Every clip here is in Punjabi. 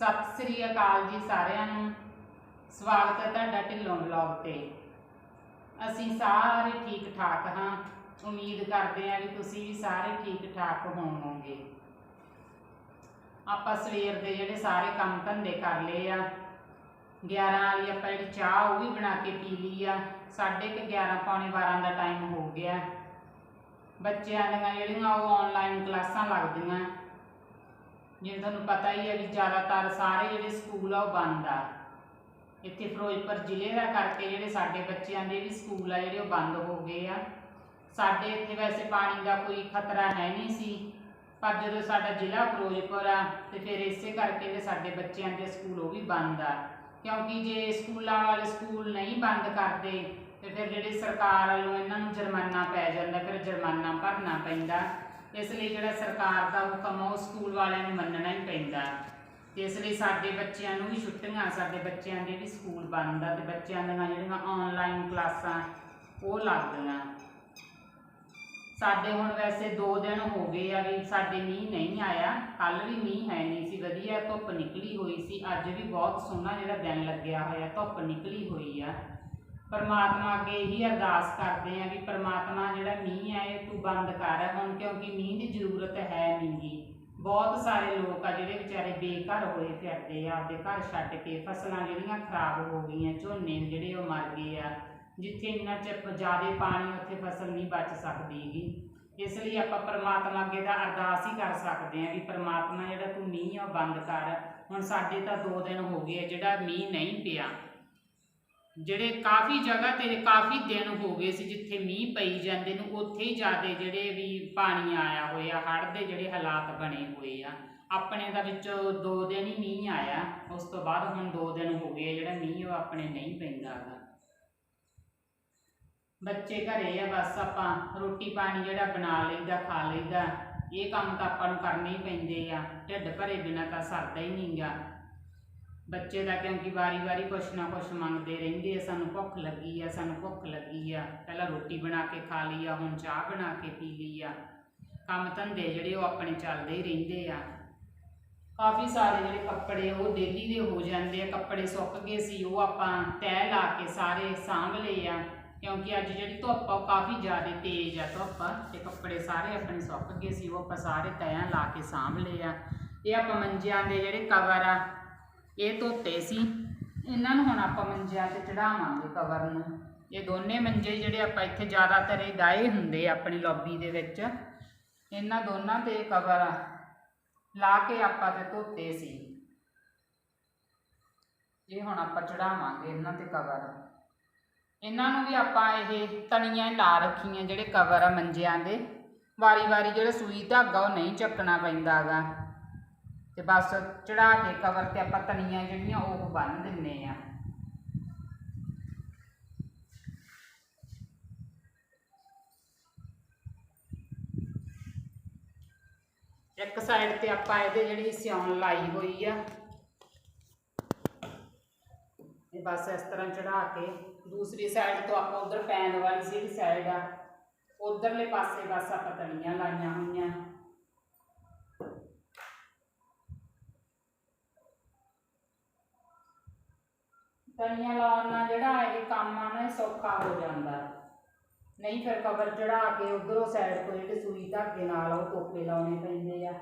ਸਤਿ ਸ੍ਰੀ ਅਕਾਲ ਜੀ ਸਾਰਿਆਂ ਨੂੰ। ਸਵਾਗਤ ਹੈ ਤੁਹਾਡਾ ਢਿੱਲੋਂ ਬਲੌਗ ਤੇ। ਅਸੀਂ ਸਾਰੇ ਠੀਕ ਠਾਕ ਹਾਂ। ਉਮੀਦ ਕਰਦੇ ਹਾਂ ਵੀ ਤੁਸੀਂ ਵੀ ਸਾਰੇ ਠੀਕ ਠਾਕ ਹੋਵੋਗੇ। ਆਪਾਂ ਸਵੇਰ ਦੇ ਜਿਹੜੇ ਸਾਰੇ ਕੰਮ ਧੰਦੇ ਕਰ ਲਏ ਆ। 11 ਵਾਲੀ ਆਪਾਂ ਜਿਹੜੀ ਚਾਹ ਉਹ ਵੀ ਬਣਾ ਕੇ ਪੀ ਲਈ ਆ। ਸਾਢੇ ਕੁ 11 ਪੌਣੇ 12 ਦਾ ਟਾਈਮ ਹੋ ਗਿਆ। ਬੱਚਿਆਂ ਦੀਆਂ ਜਿਹੜੀਆਂ ਉਹ ਆਨਲਾਈਨ ਕਲਾਸਾਂ ਲੱਗਦੀਆਂ। ਜਿਵੇਂ ਤੁਹਾਨੂੰ ਪਤਾ ਹੀ ਹੈ ਵੀ ਜ਼ਿਆਦਾਤਰ ਸਾਰੇ ਜਿਹੜੇ ਸਕੂਲ ਆ ਉਹ ਬੰਦ ਆ। ਇੱਥੇ ਫਿਰੋਜ਼ਪੁਰ ਜ਼ਿਲ੍ਹੇ ਦਾ ਕਰਕੇ ਜਿਹੜੇ ਸਾਡੇ ਬੱਚਿਆਂ ਦੇ ਵੀ ਸਕੂਲ ਆ ਜਿਹੜੇ ਉਹ ਬੰਦ ਹੋ ਗਏ ਆ। ਸਾਡੇ ਇੱਥੇ ਵੈਸੇ ਪਾਣੀ ਦਾ ਕੋਈ ਖਤਰਾ ਹੈ ਨਹੀਂ ਸੀ, ਪਰ ਜਦੋਂ ਸਾਡਾ ਜ਼ਿਲ੍ਹਾ ਫਿਰੋਜ਼ਪੁਰ ਆ ਤੇ ਫਿਰ ਇਸੇ ਕਰਕੇ ਤੇ ਸਾਡੇ ਬੱਚਿਆਂ ਦੇ ਸਕੂਲ ਉਹ ਵੀ ਬੰਦ ਆ। ਕਿਉਂਕਿ ਜੇ ਸਕੂਲਾਂ ਵਾਲੇ ਸਕੂਲ ਨਹੀਂ ਬੰਦ ਕਰਦੇ, ਤੇ ਫਿਰ ਜਿਹੜੀ ਸਰਕਾਰ ਵੱਲੋਂ ਇਹਨਾਂ ਨੂੰ ਜੁਰਮਾਨਾ ਪੈ ਜਾਂਦਾ, ਫਿਰ ਜੁਰਮਾਨਾ ਭਰਨਾ ਪੈਂਦਾ। ਇਸ ਲਈ ਜਿਹੜਾ ਸਰਕਾਰ ਦਾ ਹੁਕਮ ਆ, ਉਹ ਸਕੂਲ ਵਾਲਿਆਂ ਨੂੰ ਮੰਨਣਾ ਹੀ ਪੈਂਦਾ। ਤੇ ਇਸ ਲਈ ਸਾਡੇ ਬੱਚਿਆਂ ਨੂੰ ਵੀ ਛੁੱਟੀਆਂ, ਸਾਡੇ ਬੱਚਿਆਂ ਦੇ ਵੀ ਸਕੂਲ ਬੰਦ ਆ ਤੇ ਬੱਚਿਆਂ ਦੀਆਂ ਜਿਹੜੀਆਂ ਆਨਲਾਈਨ ਕਲਾਸਾਂ, ਉਹ ਲੱਗਦੀਆਂ ਸਾਡੇ ਹੁਣ ਵੈਸੇ 2 ਦਿਨ ਹੋ ਗਏ ਆ ਵੀ ਸਾਡੇ ਮੀਂਹ ਨਹੀਂ ਆਇਆ ਕੱਲ ਵੀ ਮੀਂਹ ਹੈ ਨਹੀਂ ਸੀ, ਵਧੀਆ ਧੁੱਪ ਨਿਕਲੀ ਹੋਈ ਸੀ, ਅੱਜ ਵੀ ਬਹੁਤ ਸੋਹਣਾ ਜਿਹੜਾ ਦਿਨ ਲੱਗਿਆ ਹੋਇਆ, ਧੁੱਪ ਨਿਕਲੀ ਹੋਈ ਆ। ਪਰਮਾਤਮਾ ਅੱਗੇ ਇਹੀ ਅਰਦਾਸ ਕਰਦੇ ਆ ਵੀ ਪਰਮਾਤਮਾ ਜਿਹੜਾ ਮੀਂਹ ਹੈ, ਇਹ ਤੂੰ ਬੰਦ ਕਰ ਹੁਣ ਕਿਉਂਕਿ ਮੀਂਹ ਦੀ ਜ਼ਰੂਰਤ ਹੈ ਨਹੀਂਗੀ ਬਹੁਤ ਸਾਰੇ ਲੋਕ ਆ ਜਿਹੜੇ ਵਿਚਾਰੇ ਬੇਘਰ ਹੋਏ ਫਿਰਦੇ ਆ, ਆਪਦੇ ਘਰ ਛੱਡ ਕੇ ਫਸਲਾਂ ਜਿਹੜੀਆਂ ਖਰਾਬ ਹੋ ਗਈਆਂ, ਝੋਨੇ ਜਿਹੜੇ ਉਹ ਮਰ ਗਏ ਆ, ਜਿੱਥੇ ਇੰਨਾ ਚਿਰ ਜ਼ਿਆਦਾ ਪਾਣੀ ਉੱਥੇ ਫਸਲ ਨਹੀਂ ਬਚ ਸਕਦੀਗੀ ਇਸ ਲਈ ਆਪਾਂ ਪਰਮਾਤਮਾ ਅੱਗੇ ਦਾ ਅਰਦਾਸ ਹੀ ਕਰ ਸਕਦੇ ਆ ਵੀ ਪਰਮਾਤਮਾ ਜਿਹੜਾ ਤੂੰ ਮੀਂਹ ਆ ਉਹ ਬੰਦ ਕਰ। ਹੁਣ ਸਾਡੇ ਤਾਂ 2 ਦਿਨ ਹੋ ਗਏ ਆ ਜਿਹੜਾ ਮੀਂਹ ਨਹੀਂ ਪਿਆ। ਜਿਹੜੇ ਕਾਫੀ ਜਗ੍ਹਾ ਤੇ ਕਾਫੀ ਦਿਨ ਹੋ ਗਏ ਸੀ ਜਿੱਥੇ ਮੀਂਹ ਪਈ ਜਾਂਦੇ ਨੂੰ, ਉੱਥੇ ਹੀ ਜ਼ਿਆਦੇ ਜਿਹੜੇ ਵੀ ਪਾਣੀ ਆਇਆ ਹੋਇਆ, ਹੜ੍ਹ ਦੇ ਜਿਹੜੇ ਹਾਲਾਤ ਬਣੇ ਹੋਏ ਆ। ਆਪਣੇ ਦਾ ਵਿੱਚ ਦੋ ਦਿਨ ਹੀ ਮੀਂਹ ਆਇਆ, ਉਸ ਤੋਂ ਬਾਅਦ ਹੁਣ ਦੋ ਦਿਨ ਹੋ ਗਏ ਜਿਹੜਾ ਮੀਂਹ ਉਹ ਆਪਣੇ ਨਹੀਂ ਪੈਂਦਾ ਗਾ। ਬੱਚੇ ਘਰੇ ਆ, ਬਸ ਆਪਾਂ ਰੋਟੀ ਪਾਣੀ ਜਿਹੜਾ ਬਣਾ ਲਈਦਾ, ਖਾ ਲਈਦਾ, ਇਹ ਕੰਮ ਤਾਂ ਆਪਾਂ ਨੂੰ ਕਰਨੇ ਹੀ ਪੈਂਦੇ ਆ। ਢਿੱਡ ਭਰੇ ਬਿਨਾਂ ਤਾਂ ਸਰਦਾ ਹੀ ਨਹੀਂਗਾ ਬੱਚੇ ਦਾ ਕਿਉਂਕਿ ਵਾਰੀ-ਵਾਰੀ ਕੁਛ ਨਾ ਕੁਛ ਮੰਗਦੇ ਰਹਿੰਦੇ ਆ, ਸਾਨੂੰ ਭੁੱਖ ਲੱਗੀ ਆ, ਸਾਨੂੰ ਭੁੱਖ ਲੱਗੀ ਆ। ਪਹਿਲਾਂ ਰੋਟੀ ਬਣਾ ਕੇ ਖਾ ਲਈ ਆ, ਹੁਣ ਚਾਹ ਬਣਾ ਕੇ ਪੀ ਲਈ ਆ। ਕੰਮ ਧੰਦੇ ਜਿਹੜੇ ਉਹ ਆਪਣੇ ਚੱਲਦੇ ਹੀ ਰਹਿੰਦੇ ਆ। ਕਾਫੀ ਸਾਰੇ ਜਿਹੜੇ ਕੱਪੜੇ ਉਹ ਡੇਲੀ ਦੇ ਹੋ ਜਾਂਦੇ ਆ। ਕੱਪੜੇ ਸੁੱਕ ਗਏ ਸੀ, ਉਹ ਆਪਾਂ ਤੈਅ ਲਾ ਕੇ ਸਾਰੇ ਸਾਂਭ ਲਏ ਆ। ਕਿਉਂਕਿ ਅੱਜ ਜਿਹੜੀ ਧੁੱਪ ਆ, ਉਹ ਕਾਫੀ ਜ਼ਿਆਦਾ ਤੇਜ਼ ਆ ਧੁੱਪ ਤੇ ਕੱਪੜੇ ਸਾਰੇ ਆਪਣੇ ਸੁੱਕ ਗਏ ਸੀ, ਉਹ ਆਪਾਂ ਸਾਰੇ ਤੈਅ ਲਾ ਕੇ ਸਾਂਭ ਲਏ ਆ। ਇਹ ਆਪਾਂ ਮੰਜਿਆਂ ਦੇ ਜਿਹੜੇ ਕਵਰ ਆ ਇਹ ਧੋਤੇ ਸੀ। ਇਹਨਾਂ ਨੂੰ ਹੁਣ ਆਪਾਂ ਮੰਜਿਆਂ ਤੇ ਚੜਾਵਾਂਗੇ ਕਵਰ ਨੂੰ। ਇਹ ਦੋਨੇ ਮੰਜੇ ਜਿਹੜੇ ਆਪਾਂ ਇੱਥੇ ਜ਼ਿਆਦਾਤਰ ਇਹ ਡਾਏ ਹੁੰਦੇ ਆਪਣੀ ਲੌਬੀ ਦੇ ਵਿੱਚ। ਇਹਨਾਂ ਦੋਨਾਂ ਤੇ ਕਵਰ ਲਾ ਕੇ ਆਪਾਂ ਤੇ ਧੋਤੇ ਸੀ। ਇਹ ਹੁਣ ਆਪਾਂ ਚੜਾਵਾਂਗੇ ਇਹਨਾਂ ਤੇ ਕਵਰ। ਇਹਨਾਂ ਨੂੰ ਵੀ ਆਪਾਂ ਇਹ ਤਣੀਆਂ ਹੀ ਲਾ ਰੱਖੀਆਂ ਜਿਹੜੇ ਕਵਰ ਆ ਮੰਜਿਆਂ ਦੇ। ਵਾਰੀ-ਵਾਰੀ ਜਿਹੜਾ ਸੂਈ ਧਾਗਾ ਉਹ ਨਹੀਂ ਚੱਕਣਾ ਪੈਂਦਾਗਾ ਤੇ ਬਸ ਚੜਾ ਕੇ ਕਵਰ ਤੇ ਆਪਾਂ ਤਣੀਆਂ ਜਿਹੜੀਆਂ ਉਹ ਬੰਨ ਦਿੰਨੇ ਆ। ਇੱਕ ਸਾਈਡ ਤੇ ਆਪਾਂ ਇਹਦੇ ਜਿਹੜੀ ਸਿਉਣ ਲਾਈ ਹੋਈ ਆ। ਇਹ ਬਸ ਇਸ ਤਰ੍ਹਾਂ ਚੜਾ ਕੇ ਦੂਸਰੀ ਸਾਈਡ ਤੋਂ ਆਪਾਂ ਉਧਰ ਪੈਨ ਵਾਲੀ ਜਿਹੜੀ ਸਾਈਡ ਆ, ਉਧਰਲੇ ਪਾਸੇ ਬਸ ਆਪਾਂ ਤਣੀਆਂ ਲਾਈਆਂ ਹੋਈਆਂ। ਤਣੀਆਂ ਲਾਉਣ ਨਾਲ ਜਿਹੜਾ ਇਹ ਕੰਮ ਆ ਨਾ, ਇਹ ਸੌਖਾ ਹੋ ਜਾਂਦਾ। ਨਹੀਂ ਫਿਰ ਕਵਰ ਚੜਾ ਕੇ ਉਧਰੋਂ ਸਾਈਡ ਤੋਂ ਜਿਹੜੇ ਸੂਈ ਧਾਗੇ ਨਾਲ ਉਹ ਟੋਪੇ ਲਾਉਣੇ ਪੈਂਦੇ ਆ।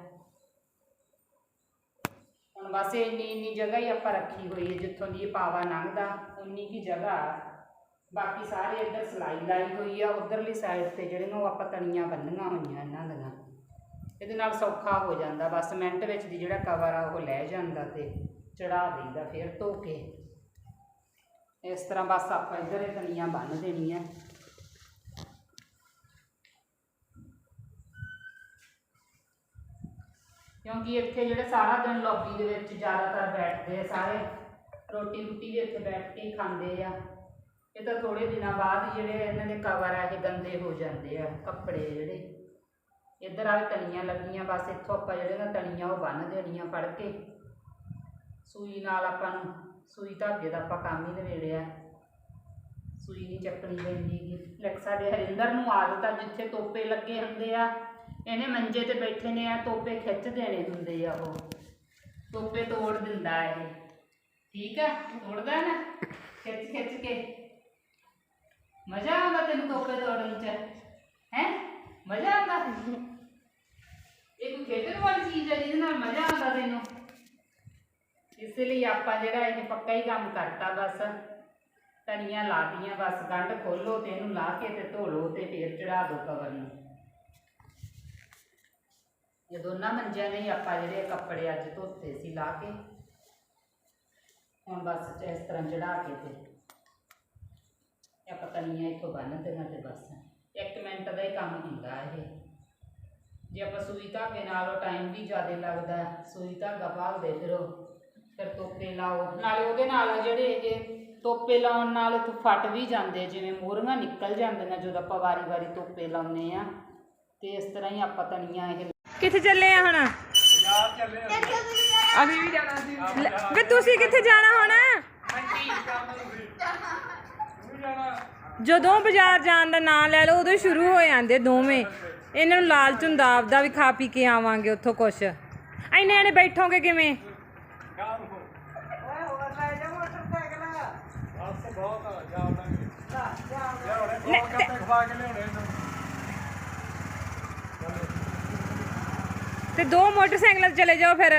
ਹੁਣ ਬਸ ਇੰਨੀ ਇੰਨੀ ਜਗ੍ਹਾ ਹੀ ਆਪਾਂ ਰੱਖੀ ਹੋਈ ਹੈ, ਜਿੱਥੋਂ ਦੀ ਇਹ ਪਾਵਾ ਲੰਘਦਾ ਉਨੀ ਕੀ ਜਗ੍ਹਾ। ਬਾਕੀ ਸਾਰੇ ਇੱਧਰ ਸਲਾਈ ਲਾਈ ਹੋਈ ਆ, ਉਧਰਲੀ ਸਾਈਡ ਤੇ ਜਿਹੜੀਆਂ ਉਹ ਆਪਾਂ ਤਣੀਆਂ ਬੰਨੀਆਂ ਹੋਈਆਂ ਇਹਨਾਂ ਦੀਆਂ। ਇਹਦੇ ਨਾਲ ਸੌਖਾ ਹੋ ਜਾਂਦਾ, ਬਸ ਮਿੰਟ ਵਿੱਚ ਦੀ ਜਿਹੜਾ ਕਵਰ ਆ ਉਹ ਲੈ ਜਾਂਦਾ ਤੇ ਚੜਾ ਦਈਦਾ ਫਿਰ ਧੋ ਕੇ। ਇਸ ਤਰ੍ਹਾਂ ਬਸ ਆਪਾਂ ਇੱਧਰ ਇਹ ਤਣੀਆਂ ਬੰਨ ਦੇਣੀਆਂ। ਕਿਉਂਕਿ ਇੱਥੇ ਜਿਹੜੇ ਸਾਰਾ ਦਿਨ ਲੌਬੀ ਦੇ ਵਿੱਚ ਜ਼ਿਆਦਾਤਰ ਬੈਠਦੇ ਆ ਸਾਰੇ, ਰੋਟੀ ਰੋਟੀ ਵੀ ਇੱਥੇ ਬੈਠ ਕੇ ਖਾਂਦੇ ਆ। ਇਹ ਤਾਂ ਥੋੜੇ ਦਿਨਾਂ ਬਾਅਦ ਹੀ ਜਿਹੜੇ ਇਹਨਾਂ ਦੇ ਕਵਰ ਆ, ਇਹ ਗੰਦੇ ਹੋ ਜਾਂਦੇ ਆ, ਕੱਪੜੇ ਜਿਹੜੇ। ਇੱਧਰ ਆ ਤਣੀਆਂ ਲੱਗੀਆਂ, ਬਸ ਇੱਥੋਂ ਆਪਾਂ ਜਿਹੜੀਆਂ ਤਣੀਆਂ ਉਹ ਬੰਨ ਦੇਣੀਆਂ ਫੜ ਕੇ। ਸੂਈ ਨਾਲ ਆਪਾਂ ਨੂੰ ਸੂਈ ਧਾਗੇ ਦਾ ਆਪਾਂ ਕੰਮ ਹੀ ਨਵੇੜਿਆ ਸੂਈ ਨਹੀਂ ਚੱਕਣੀ ਪੈਂਦੀ ਗੀ। ਲੈਕ ਸਾਡੇ ਹਰਿੰਦਰ ਨੂੰ ਆਦਤ ਆ, ਜਿੱਥੇ ਤੋਪੇ ਲੱਗੇ ਹੁੰਦੇ ਆ, ਇਹਨੇ ਮੰਜੇ ਤੇ ਬੈਠੇ ਨੇ ਆ, ਤੋਪੇ ਖਿੱਚ ਦੇਣੇ ਹੁੰਦੇ ਆ ਉਹ। ਤੋਪੇ ਤੋੜ ਦਿੰਦਾ ਇਹ। ਠੀਕ ਆ? ਤੋੜਦਾ ਨਾ? ਖਿੱਚ ਖਿੱਚ ਕੇ। ਮਜ਼ਾ ਆਉਂਦਾ ਤੈਨੂੰ ਤੋਪੇ ਤੋੜਨ ਚ? ਹੈ? ਮਜ਼ਾ ਆਉਂਦਾ? ਇਹ ਕੋਈ ਖੇਡਣ ਵਾਲੀ ਚੀਜ਼ ਹੈ ਜਿਹਦੇ ਨਾਲ ਮਜ਼ਾ ਆਉਂਦਾ ਤੈਨੂੰ? ਇਸ ਲਈ ਆਪਾਂ ਜਿਹੜਾ ਇਹ ਪੱਕਾ ਹੀ ਕੰਮ ਕਰਤਾ ਬਸ। ਤਣੀਆਂ ਲਾਤੀਆਂ ਬਸ ਗੰਢ ਖੋਲੋ ਤੇ ਇਹਨੂੰ ਲਾ ਕੇ ਤੇ ਧੋ ਲਓ ਤੇ ਫੇਰ ਚੜਾ ਦਿਓ ਕਵਰ ਨੂੰ। ਇਹ ਦੋਨਾਂ ਮੰਜਿਆਂ ਨੇ ਹੀ ਆਪਾਂ ਜਿਹੜੇ ਕੱਪੜੇ ਅੱਜ ਧੋਤੇ ਸੀ ਲਾ ਕੇ। ਹੁਣ ਬਸ ਇਸ ਤਰ੍ਹਾਂ ਚੜਾ ਕੇ ਤੇ ਆਪਾਂ ਤਣੀਆਂ ਇੱਥੋਂ ਬੰਨ ਦੇਣਾ ਤੇ ਬਸ। ਇੱਕ ਮਿੰਟ ਦਾ ਹੀ ਕੰਮ ਹੁੰਦਾ ਇਹ। ਜੇ ਆਪਾਂ ਸੂਈ ਧਾਗੇ ਨਾਲ ਉਹ ਟਾਈਮ ਵੀ ਜ਼ਿਆਦਾ ਲੱਗਦਾ, ਸੂਈ ਧਾਗਾ ਪਾਲਦੇ ਫਿਰ। ਉਹ ਫਿਰ ਤੋਪੇ ਲਾਓ। ਨਾਲੇ ਉਹਦੇ ਨਾਲ ਜਿਹੜੇ ਜੇ ਤੋਪੇ ਲਾਉਣ ਨਾਲ ਤੋਂ ਫਟ ਵੀ ਜਾਂਦੇ ਜਿਵੇਂ ਮੋਹਰੀਆਂ ਨਿਕਲ ਜਾਂਦੀਆਂ ਜਦੋਂ ਆਪਾਂ ਵਾਰੀ-ਵਾਰੀ ਤੋਪੇ ਲਾਉਂਦੇ ਆ। ਤੇ ਇਸ ਤਰ੍ਹਾਂ ਹੀ ਆਪਾਂ ਤਣੀਆਂ ਇਹ ਕਿੱਥੇ ਚੱਲੇ ਆ ਹੁਣ? ਅਸੀਂ ਵੀ ਜਾਣਾ ਸੀ। ਵੇ ਤੁਸੀਂ ਕਿੱਥੇ ਜਾਣਾ ਹੁਣ? ਜਦੋਂ ਬਾਜ਼ਾਰ ਜਾਣ ਦਾ ਨਾਂ ਲੈ ਲਓ ਉਦੋਂ ਸ਼ੁਰੂ ਹੋ ਜਾਂਦੇ ਦੋਵੇਂ। ਇਹਨਾਂ ਨੂੰ ਲਾਲਚ ਹੁੰਦਾ ਆਪਦਾ ਵੀ ਖਾ ਪੀ ਕੇ ਆਵਾਂਗੇ ਉੱਥੋਂ ਕੁਛ। ਐਨੇ ਐਨੇ ਬੈਠੋਗੇ ਕਿਵੇਂ? ਲੈ, ਤੇ- ਤੇ ਦੋ ਮੋਟਰਸਾਈਕਲਾਂ ਤੇ ਚਲੇ ਜਾਓ ਫਿਰ।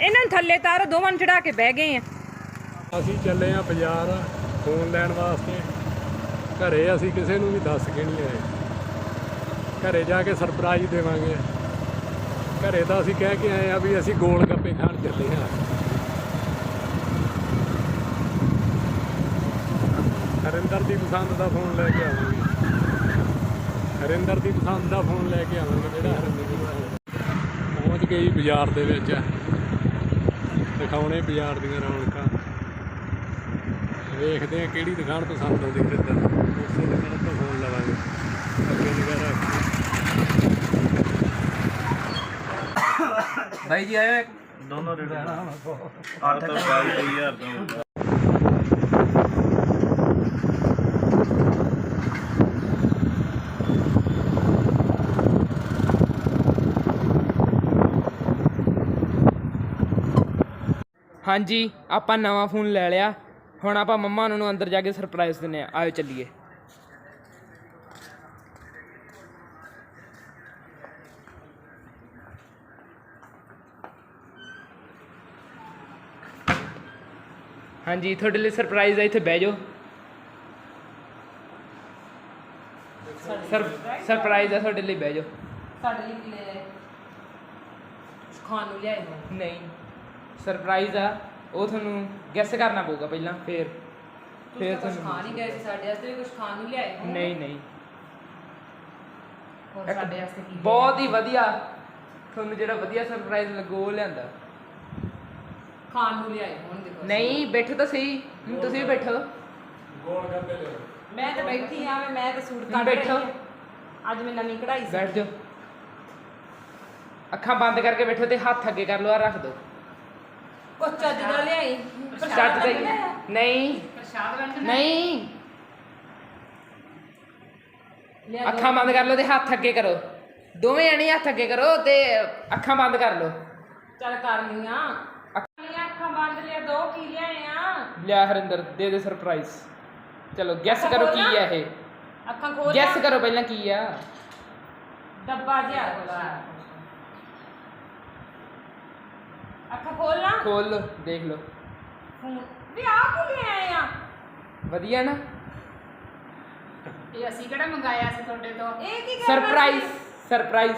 ਇਹਨਾਂ ਨੂੰ ਥੱਲੇ ਤਾਰੋ ਦੋਵਾਂ ਨੂੰ ਚੜਾ ਕੇ ਬਹਿ ਗਏ ਆ। ਅਸੀਂ ਚੱਲੇ ਆ ਬਾਜ਼ਾਰ ਫੋਨ ਲੈਣ ਵਾਸਤੇ। ਘਰੇ ਅਸੀਂ ਕਿਸੇ ਨੂੰ ਵੀ ਦੱਸ ਕੇ ਨਹੀਂ ਆਏ। ਘਰੇ ਜਾ ਕੇ ਸਰਪ੍ਰਾਈਜ਼ ਦੇਵਾਂਗੇ। ਘਰੇ ਤਾਂ ਅਸੀਂ ਕਹਿ ਕੇ ਆਏ ਆ ਵੀ ਅਸੀਂ ਗੋਲ ਗੱਪੇ ਖਾਣ ਚੱਲੇ ਆ। ਹਰਿੰਦਰ ਦੀ ਪਸੰਦ ਦਾ ਫੋਨ ਲੈ ਕੇ ਆਵਾਂਗੇ। ਹਰਿੰਦਰ ਦੀ ਪਸੰਦ ਦਾ ਫੋਨ ਲੈ ਕੇ ਆਵਾਂਗੇ ਜਿਹੜਾ ਹਰਿੰਦਰ ਦੀ ਪਸੰਦ ਪਹੁੰਚ ਗਈ ਬਾਜ਼ਾਰ ਦੇ ਵਿੱਚ। ਦਿਖਾਉਣੇ ਬਾਜ਼ਾਰ ਦੀਆਂ ਰੌਣਕਾਂ। ਵੇਖਦੇ ਆ ਕਿਹੜੀ ਦੁਕਾਨ ਪਸੰਦ ਆਉਂਦੀ ਤਾਂ। ਉਸੇ ਦੁਕਾਨ ਤੋਂ ਫੋਨ ਲਵਾਂਗੇ। ਅੱਗੇ ਵਗੈਰਾ ਭਾਈ ਜੀ ਆਏ ਦੋਨੋਂ ਰੇਟ 8 ਤੋਂ 22000 ਦਾ ਹਾਂਜੀ ਆਪਾਂ ਨਵਾਂ ਫੋਨ ਲੈ ਲਿਆ। ਹੁਣ ਆਪਾਂ ਮੰਮਾ ਉਹਨਾਂ ਨੂੰ ਅੰਦਰ ਜਾ ਕੇ ਸਰਪ੍ਰਾਈਜ਼ ਦਿੰਨੇ ਆ ਆਇਓ ਚੱਲੀਏ। ਹਾਂਜੀ ਤੁਹਾਡੇ ਲਈ ਸਰਪ੍ਰਾਈਜ਼ ਹੈ ਇੱਥੇ ਬਹਿ ਜਾਓ। ਸਰ ਸਰਪ੍ਰਾਈਜ਼ ਹੈ ਤੁਹਾਡੇ ਲਈ ਬਹਿ ਜਾਓ। ਸਾਡੇ ਲਈ ਕੀ ਲੈ ਖਾਣ ਨੂੰ ਲਿਆਏ ਨਹੀਂ। ਸਰਪ੍ਰਾਈਜ਼ ਆ ਉਹ ਤੁਹਾਨੂੰ ਗੈਸ ਕਰਨਾ ਪਊਗਾ ਪਹਿਲਾਂ ਫੇਰ। ਫੇਰ ਕੁਝ ਤੁਹਾਨੂੰ ਖਾਣ ਹੀ ਗਏ ਸੀ ਸਾਡੇ ਵਾਸਤੇ ਕੁਝ ਖਾਣ ਨੂੰ ਲਿਆਏ ਹੋ ਨਹੀਂ ਨਹੀਂ। ਹੋਰ ਸਾਡੇ ਵਾਸਤੇ ਕੀ ਬਹੁਤ ਹੀ ਵਧੀਆ ਤੁਹਾਨੂੰ ਜਿਹੜਾ ਵਧੀਆ ਸਰਪ੍ਰਾਈਜ਼ ਲੱਗੋ ਉਹ ਲਿਆਂਦਾ। ਖਾਣ ਨੂੰ ਲਿਆਏ ਹੋਣ ਦੇਖੋ ਨਹੀਂ ਬੈਠੋ ਤਾਂ ਸਹੀ ਹੁਣ ਤੁਸੀਂ ਵੀ ਬੈਠੋ। ਗੋਲ ਗੱਪੇ ਲਿਓ। ਮੈਂ ਤਾਂ ਬੈਠੀ ਆ ਮੈਂ ਤਾਂ ਸੂਟ ਕੱਢ ਬੈਠੋ। ਹਾਂ। ਅੱਜ ਮੈਂ ਨਵੀਂ ਕਢਾਈ ਸੀ। ਬੈਠ ਜਾਓ। ਅੱਖਾਂ ਬੰਦ ਕਰਕੇ ਬੈਠੋ ਤੇ ਹੱਥ ਅੱਗੇ ਕਰ ਲਓ ਆ ਰੱਖ ਦਿਓ। ਕੁਛ ਚੱਜ ਦਾ ਲਿਆਈ। ਚੱਜ ਦਾ ਹੀ। ਨਹੀਂ। ਪ੍ਰਸ਼ਾਦ ਵੰਡਣਾ ਨਹੀਂ। ਲਿਆ ਅੱਖਾਂ ਬੰਦ ਕਰ ਲਓ ਤੇ ਹੱਥ ਅੱਗੇ ਕਰੋ। ਦੋਵੇਂ ਜਣੇ ਹੱਥ ਅੱਗੇ ਕਰੋ ਤੇ ਅੱਖਾਂ ਬੰਦ ਕਰ ਲਓ। ਚੱਲ ਕਰ ਆ। ਅੱਖਾਂ ਬੰਦ ਲਿਆ ਦੋ ਕੀ ਲਿਆਏ ਆ? ਲਿਆ ਹਰਿੰਦਰ ਦੇ ਦੇ ਸਰਪ੍ਰਾਈਜ਼ ਚਲੋ ਗੈਸ ਅੱਖਾਂ ਕਰੋ ਕੀ ਖੋਲਾਂ? ਹੈ ਇਹ। ਅੱਖਾਂ ਖੋਲ ਗੈਸ ਕਰੋ ਪਹਿਲਾਂ ਕੀ ਆ। ਡੱਬਾ ਜਿਹਾ। ਅੱਖਾਂ ਖੋਲ ਲਾ। ਖੋਲ ਦੇਖ ਲਓ। ਫੋਨ। ਵੀ ਆ ਕੀ ਲਿਆਏ ਆ? ਵਧੀਆ ਨਾ? ਇਹ ਅਸੀਂ ਕਿਹੜਾ ਮੰਗਾਇਆ ਸੀ ਤੁਹਾਡੇ ਤੋਂ? ਇਹ ਕੀ ਕਰਨਾ ਸਰਪ੍ਰਾਈਜ਼? ਸਰਪ੍ਰਾਈਜ਼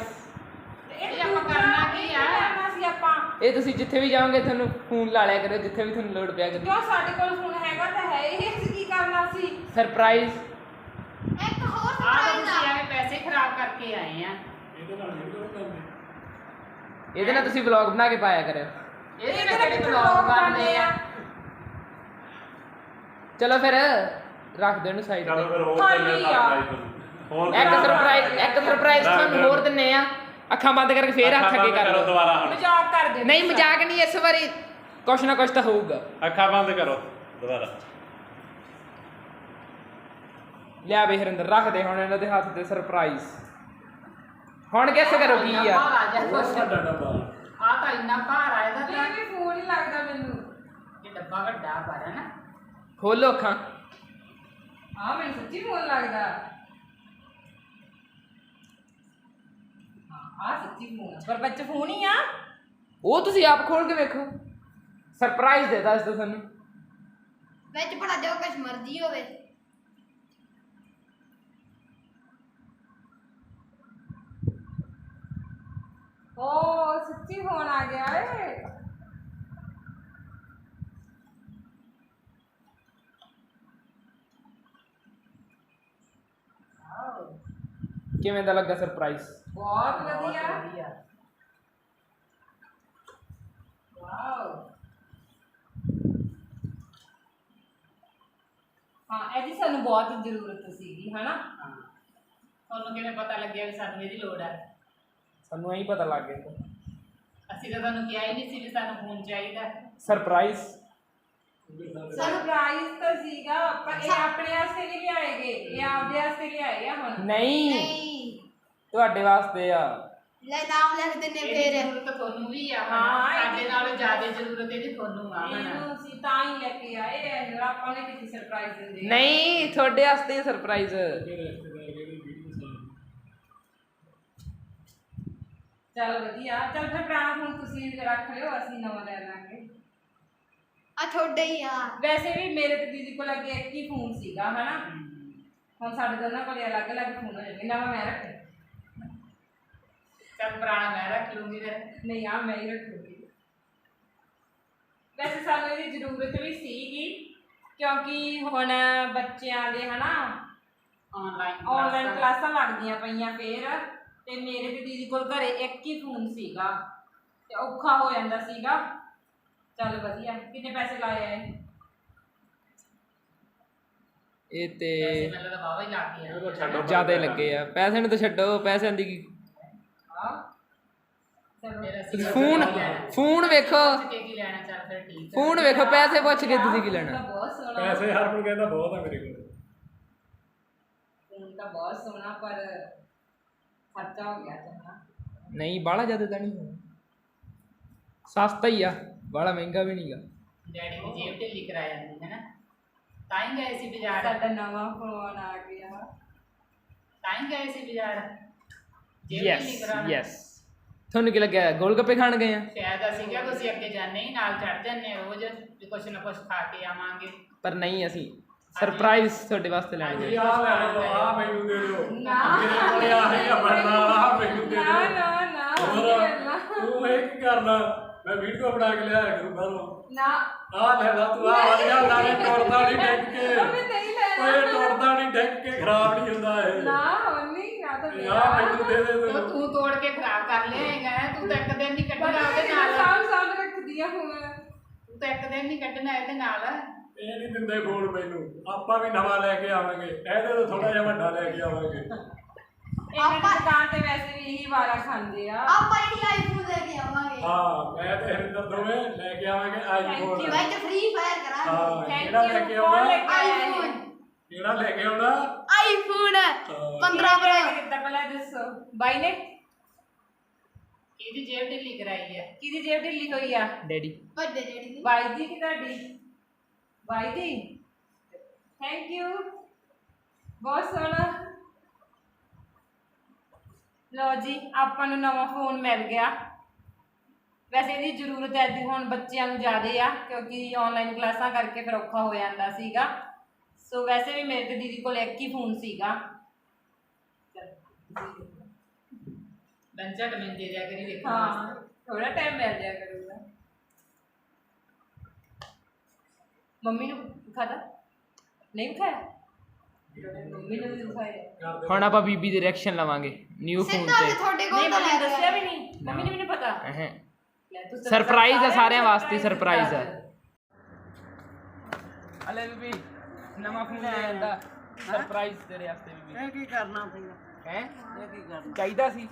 ਇਹ ਇਹ ਆਪਾਂ ਕਰਨਾ ਕੀ ਆ? ਕਰਨਾ ਸੀ ਆਪਾਂ? ਇਹ ਤੁਸੀਂ ਜਿੱਥੇ ਵੀ ਜਾਓਗੇ ਤੁਹਾਨੂੰ ਫੋਨ ਲਾ ਲਿਆ ਕਰੋ ਜਿੱਥੇ ਵੀ ਤੁਹਾਨੂੰ ਲੋੜ ਪਿਆ ਕਰੇ। ਕਿਉਂ ਸਾਡੇ ਕੋਲ ਫੋਨ ਹੈਗਾ ਤਾਂ ਹੈ ਇਹ ਅਸੀਂ ਕੀ ਕਰਨਾ ਸੀ? ਸਰਪ੍ਰਾਈਜ਼ ਆਹ ਤਾਂ ਤੁਸੀਂ ਐਵੇਂ ਪੈਸੇ ਖਰਾਬ ਕਰਕੇ ਆਏ ਆ। ਇਹਦੇ ਨਾਲ ਵੀਡੀਓ ਕਰਨੀ। ਇਹਦੇ ਨਾਲ ਤੁਸੀਂ ਵਲੌਗ ਬਣਾ ਕੇ ਪਾਇਆ ਕਰਿਓ। ਇਹਦੇ ਨਾਲ ਕਿਹੜੇ ਬਲੌਗ ਬਣਦੇ ਆ? ਚਲੋ ਫਿਰ ਰੱਖ ਦਿਓ ਇਹਨੂੰ ਸਾਈਡ ਚਲੋ ਤੇ। ਫਿਰ ਹੋਰ। ਸਰਪ੍ਰਾਈਜ਼ ਹੋਰ ਇੱਕ ਸਰਪ੍ਰਾਈਜ਼ ਇੱਕ ਸਰਪ੍ਰਾਈਜ਼ ਤੁਹਾਨੂੰ ਹੋਰ ਦਿੰਨੇ ਆ। ਅੱਖਾਂ ਬੰਦ ਕਰਕੇ ਫੇਰ ਹੱਥ ਅੱਗੇ ਕਰ ਲਓ। ਦੁਬਾਰਾ ਹੁਣ। ਮਜ਼ਾਕ ਕਰਦੇ ਨਹੀਂ ਮਜ਼ਾਕ ਨਹੀਂ ਇਸ ਵਾਰੀ ਕੁਛ ਨਾ ਕੁਛ ਤਾਂ ਹੋਊਗਾ। ਅੱਖਾਂ ਬੰਦ ਕਰੋ। ਦੁਬਾਰਾ। ਲਿਆ ਬਈ ਹਰਿੰਦਰ ਰੱਖ ਦੇ ਹੁਣ ਇਹਨਾਂ ਦੇ ਹੱਥ ਤੇ ਸਰਪ੍ਰਾਈਜ਼ ਹੁਣ ਗੈਸ ਕਰੋ ਕੀ ਆ। ਆ ਜਾ। ਵੱਡਾ ਡੱਬਾ। ਆ ਤਾਂ ਇੰਨਾ ਭਾਰ ਆ ਇਹਦਾ ਤਾਂ। ਵੀ ਫੋਨ ਹੀ ਲੱਗਦਾ ਮੈਨੂੰ। ਇਹ ਡੱਬਾ ਵੱਡਾ ਪਰ ਹੈ ਨਾ। ਖੋਲੋ ਅੱਖਾਂ। ਆ ਮੈਨੂੰ ਸੱਚੀ ਫੋਨ ਲੱਗਦਾ। ਹਾਂ ਆ ਸੱਚੀ ਫੋਨ ਆ। ਪਰ ਬੱਚੇ ਫੋਨ ਹੀ ਆ। ਉਹ ਤੁਸੀਂ ਆਪ ਖੋਲ ਕੇ ਵੇਖੋ। ਸਰਪ੍ਰਾਈਜ਼ ਦੇਤਾ ਇਸ ਤੋਂ ਸਾਨੂੰ। ਵਿੱਚ ਭਲਾ ਜੋ ਕੁਛ ਮਰਜ਼ੀ ਹੋਵੇ। ਸੱਚੀ ਫੋਨ ਆ ਗਿਆ ਏ। ਕਿਵੇਂ ਦਾ ਲੱਗਾ ਸਰਪ੍ਰਾਈਜ਼ ਬਹੁਤ ਵਧੀਆ। ਵਾਓ। ਹਾਂ ਇਹਦੀ ਸਾਨੂੰ ਬਹੁਤ ਜ਼ਰੂਰਤ ਸੀਗੀ ਹਨਾ? ਤੁਹਾਨੂੰ ਕਿਵੇਂ ਪਤਾ ਲੱਗਿਆ ਵੀ ਸਾਨੂੰ ਇਹਦੀ ਲੋੜ ਹੈ? ਸਾਨੂੰ ਐਂ ਪਤਾ ਲੱਗ ਗਿਆ। ਅਸੀਂ ਤਾਂ ਤੁਹਾਨੂੰ ਕਿਹਾ ਹੀ ਨਹੀਂ ਸੀ ਵੀ ਸਾਨੂੰ ਫੋਨ ਚਾਹੀਦਾ। ਸਰਪ੍ਰਾਈਜ਼ ਸਰਪ੍ਰਾਈਜ਼ ਤਾਂ ਸੀਗਾ ਪਰ ਇਹ ਆਪਣੇ ਵਾਸਤੇ ਨਹੀਂ ਲਿਆਏਗੇ ਇਹ ਆਪਦੇ ਵਾਸਤੇ ਲਿਆਏ ਆ ਹੁਣ। ਨਹੀਂ। ਨਹੀਂ। ਤੁਹਾਡੇ ਵਾਸਤੇ ਆ। ਲੈ ਨਾਮ ਲਿਖ ਦਿੰਨੇ ਇਹਦੀ ਫੇਰ। ਜ਼ਰੂਰਤ ਤੁਹਾਨੂੰ ਵੀ ਆ ਹਾਂ, ਹਾਂ ਇਹਦੀ ਸਾਡੇ ਨਾਲੋਂ ਜ਼ਿਆਦਾ ਜ਼ਰੂਰਤ ਇਹਦੀ ਤੁਹਾਨੂੰ ਆ ਇਹਨੂੰ ਹਨਾ ਅਸੀਂ ਤਾਂ ਹੀ ਲੈ ਕੇ ਆਏ ਇਹ ਆਪਾਂ ਨੇ ਕਿਸੇ ਸਰਪ੍ਰਾਈਜ਼ ਦਿੰਦੇ ਨਹੀਂ ਤੁਹਾਡੇ ਵਾਸਤੇ ਸਰਪ੍ਰਾਈਜ਼ ਚਲ ਵਧੀਆ ਚਲ ਫਿਰ ਪੁਰਾਣਾ ਫੋਨ ਤੁਸੀਂ ਰੱਖ ਲਿਓ ਅਸੀਂ ਨਵਾਂ ਲੈ ਲਾਂਗੇ। ਆ ਤੁਹਾਡੇ ਹੀ ਆ। ਵੈਸੇ ਵੀ ਮੇਰੇ ਤੇ ਦੀਦੀ ਕੋਲ ਅੱਗੇ ਇੱਕ ਹੀ ਫੋਨ ਸੀਗਾ ਹਨਾ? ਹੁਣ ਸਾਡੇ ਦੋਨਾਂ ਕੋਲ ਅਲੱਗ-ਅਲੱਗ ਫੋਨ ਹੋ ਜਾਣਗੇ ਨਵਾਂ ਮੈਂ ਰੱਖ ਚੱਲ ਪੁਰਾਣਾ ਮੈਂ ਰੱਖ ਲੂੰਗੀ ਫਿਰ। ਨਹੀਂ ਆ ਮੈਂ ਹੀ ਰੱਖੂਗੀ। ਵੈਸੇ ਸਾਨੂੰ ਇਹਦੀ ਜ਼ਰੂਰਤ ਵੀ ਸੀਗੀ ਕਿਉਂਕਿ ਹੁਣ ਬੱਚਿਆਂ ਦੇ ਹਨਾ? ਆਨਲਾਈਨ ਆਨਲਾਈਨ ਕਲਾਸਾਂ ਲੱਗਦੀਆਂ ਪਈਆਂ ਫੇਰ। ਤੇ ਮੇਰੇ ਤੇ ਦੀਦੀ ਕੋਲ ਘਰੇ ਇੱਕ ਹੀ ਫੋਨ ਸੀਗਾ ਤੇ ਔਖਾ ਹੋ ਜਾਂਦਾ ਸੀਗਾ। ਚੱਲ ਵਧੀਆ ਕਿੰਨੇ ਪੈਸੇ ਲਾਏ ਆ ਇਹ? ਤੇ ਮੈਨੂੰ ਲੱਗਦਾ ਵਾਵਾ ਹੀ ਲੱਗ ਗਿਆ ਛੱਡੋ ਜ਼ਿਆਦਾ ਹੀ ਲੱਗੇ ਆ। ਪੈਸੇ ਨੂੰ ਤਾਂ ਛੱਡੋ ਪੈਸਿਆਂ ਦੀ ਕੀ? ਹਾਂ। ਫੋਨ ਫੋਨ ਵੇਖੋ। ਪੁੱਛ ਕੇ ਕੀ ਲੈਣਾ ਚੱਲ ਫਿਰ ਠੀਕ ਹੈ ਫੋਨ ਵੇਖੋ ਪੈਸੇ ਪੁੱਛ ਕੇ ਤੁਸੀਂ ਕੀ ਲੈਣਾ? ਬਹੁਤ ਸੋਹਣਾ। ਪੈਸੇ ਕਹਿੰਦਾ ਬਹੁਤ ਆ ਮੇਰੇ ਕੋਲ। ਫੋਨ ਤਾਂ ਬਹੁਤ ਸੋਹਣਾ ਪਰ ਖਰਚਾ ਹੋ ਗਿਆ ਚੰਗਾ ਨਹੀਂ ਬਾਹਲਾ ਜ਼ਿਆਦਾ ਤਾਂ ਨਹੀਂ। ਸਸਤਾ ਹੀ ਆ ਬਾਹਲਾ ਮਹਿੰਗਾ ਵੀ ਨਹੀਂਗਾ। ਡੈਡੀ ਦੀ ਜੇਬ ਢਿੱਲੀ ਕਰਾ ਜਾਂਦੀ ਹੈ ਨਾ। ਤਾਂ ਹੀ ਗਏ ਸੀ ਬਾਜ਼ਾਰ। ਸਾਡਾ ਨਵਾਂ ਫੋਨ ਆ ਗਿਆ। ਤਾਂ ਹੀ ਗਏ ਸੀ ਬਾਜ਼ਾਰ। ਜੇਬ ਯੈਸ ਢਿੱਲੀ ਕਰਾਉਣ। ਯੈਸ ਤੁਹਾਨੂੰ ਕੀ ਲੱਗਿਆ ਗੋਲ ਗੱਪੇ ਖਾਣ ਗਏ ਆ? ਸ਼ਾਇਦ ਅਸੀਂ ਕਿਹਾ ਤੁਸੀਂ ਅੱਗੇ ਜਾਂਦੇ ਹੀ ਨਾਲ ਚੜ ਜਾਂਦੇ ਹਾਂ ਰੋਜ਼ ਵੀ ਕੁਛ ਨਾ ਕੁਛ ਖਾ ਕੇ ਆਵਾਂਗੇ। ਪਰ ਨਹੀਂ ਅਸੀਂ ਸਰਪ੍ਰਾਈਜ਼ ਤੁਹਾਡੇ ਵਾਸਤੇ ਲੈਣ ਜੀ ਗਏ ਆ ਲੈ ਲਓ ਆ ਮੈਨੂੰ ਦੇ ਦਿਓ। ਨਾ। ਮੇਰੇ ਕੋਲੇ ਆ ਹੀ ਆ ਬਣਨਾ ਆ ਮੈਨੂੰ ਦੇ ਨਾ ਦਿਓ। ਨਾ ਨਾ ਹੋਰ ਤੂੰ ਇਹ ਕੀ ਕਰਨਾ? ਮੈਂ ਵੀਡੀਓ ਬਣਾ ਕੇ ਲਿਆਇਆ ਕਰੂੰ ਬਾਹਰੋਂ। ਨਾ। ਆ ਲੈ ਲਾ ਤੂੰ ਆ ਵਧੀਆ ਨਾਲੇ ਟੁੱਟਦਾ ਨਹੀਂ ਡਿੱਗ ਕੇ। ਨਹੀਂ ਓਏ ਟੁੱਟਦਾ ਨਹੀਂ ਡਿੱਗ ਕੇ ਖਰਾਬ ਨਹੀਂ ਹੁੰਦਾ ਇਹ। ਨਾ ਹੋਣੀ ਨਾ ਤਾਂ ਆ ਮੈਨੂੰ ਦੇ ਦੇ ਤੈਨੂੰ ਤੂੰ ਤੋੜ ਕੇ ਖਰਾਬ ਕਰ ਲਿਆਏਗਾ ਤੂੰ ਤਾਂ ਇੱਕ ਦਿਨ ਨਹੀਂ ਕੱਢਣਾ ਉਹਦੇ ਨਹੀਂ ਨਾਲ। ਸਾਲ ਸਾਲ ਰੱਖਦੀ ਆ ਫੋਨ ਤੂੰ ਤਾਂ ਇੱਕ ਦਿਨ ਨਹੀਂ ਕੱਢਣਾ ਇਹਦੇ ਨਾਲ। ਇਹ ਨਹੀਂ ਦਿੰਦੇ ਫੋਨ ਮੈਨੂੰ। ਆਪਾਂ ਵੀ ਨਵਾਂ ਲੈ ਕੇ ਆਵਾਂਗੇ। ਇਹਦੇ ਤੋਂ ਥੋੜਾ ਜਿਹਾ ਵੱਡਾ ਲੈ ਕੇ ਆਵਾਂਗੇ। ਇਹਨਾਂ ਦੀ ਦੁਕਾਨ ਤੇ ਵੈਸੇ ਵੀ ਇਹੀ ਵਾਰਾ ਖਾਂਦੇ ਆ। ਆਪਾਂ ਜਿਹੜੀ ਆਈਫੋਨ ਲੈ ਕੇ ਆਵਾਂਗੇ। ਹਾਂ ਮੈਂ ਤੇ ਹਰਿੰਦਰ ਦੋਵੇਂ ਲੈ ਕੇ ਆਵਾਂਗੇ ਆਈਫੋਨ you. ਵਿੱਚ ਫ੍ਰੀ ਫਾਇਰ ਕਰਾਂਗੇ। ਹਾਂ ਥੈਂਕ ਕਿਹੜਾ ਲੈ ਕੇ ਆਉਣਾ ਆਈਫੋਨ ਇਹ। ਕਿਹੜਾ ਲੈ ਕੇ ਆਉਣਾ। ਆਈਫੋਨ ਹਾਂ। 15 ਪ੍ਰੋ ਕਿੱਦਾਂ ਪਹਿਲਾਂ ਦੱਸੋ? ਬਾਈ ਨੇ? ਇਹਦੀ ਜੇਬ ਢਿੱਲੀ ਕਰਾਈ ਹੈ ਕਿਹਦੀ ਜੇਬ ਢਿੱਲੀ ਹੋਈ ਆ? ਡੈਡੀ। ਵੱਡੇ ਜਿਹੜੀ ਦੀ। ਬਾਈ ਦੀ ਕਿ ਤੁਹਾਡੀ? ਦੀ ਥੈਂਕ ਯੂ ਬਹੁਤ ਸੋਹਣਾ। ਲਓ ਜੀ ਆਪਾਂ ਨੂੰ ਨਵਾਂ ਫੋਨ ਮਿਲ ਗਿਆ। ਵੈਸੇ ਇਹਦੀ ਜ਼ਰੂਰਤ ਹੈ ਦੀ ਹੁਣ ਬੱਚਿਆਂ ਨੂੰ ਜ਼ਿਆਦੇ ਆ ਕਿਉਂਕਿ ਆਨਲਾਈਨ ਕਲਾਸਾਂ ਕਰਕੇ ਫਿਰ ਔਖਾ ਹੋ ਜਾਂਦਾ ਸੀਗਾ। ਸੋ ਵੈਸੇ ਵੀ ਮੇਰੇ ਤੇ ਦੀਦੀ ਕੋਲ ਇੱਕ ਹੀ ਫੋਨ ਸੀਗਾ। ਲੰਚਾ ਟਮਿੰ ਦੇ ਦਿਆ ਕਰੀ ਵੇਖੋ ਹਾਂ ਥੋੜਾ ਟਾਈਮ ਮਿਲ ਜਾਇਆ ਕਰੂਗਾ। ਮੰਮੀ ਨੂੰ ਖਾਦਾ ਨਹੀਂ ਖਾਇਆ ਮੰਮੀ ਨੂੰ ਵੀ ਖਾਇਆ ਹੁਣ ਆਪਾਂ ਬੀਬੀ ਦੇ ਰਿਐਕਸ਼ਨ ਲਵਾਂਗੇ ਨਿਊ ਫੋਨ ਸਿੱਧਾ ਤੇ। ਤੇ ਤੁਹਾਡੇ ਕੋਲ ਨਹੀਂ ਤਾਂ ਮੰਮੀ ਲੈ ਨੇ ਦੱਸਿਆ ਵੀ ਨਹੀਂ। ਮੰਮੀ ਨੇ ਵੀ ਨਹੀਂ ਪਤਾ। ਅਹੰ। ਲੈ ਤੂੰ ਤਾਂ ਸਰਪ੍ਰਾਈਜ਼ ਆ ਸਾਰਿਆਂ ਵਾਸਤੇ ਸਰਪ੍ਰਾਈਜ਼ ਆ। ਅਲੇ ਬੀਬੀ ਨਵਾਂ ਫੋਨ ਲੈ ਆਂਦਾ ਸਰਪ੍ਰਾਈਜ਼ ਤੇਰੇ ਵਾਸਤੇ ਬੀਬੀ। ਇਹ ਕੀ ਕਰਨਾ ਸੀਗਾ ਹੈ? ਇਹ ਕੀ ਕਰਨਾ? ਚਾਹੀਦਾ ਸੀ।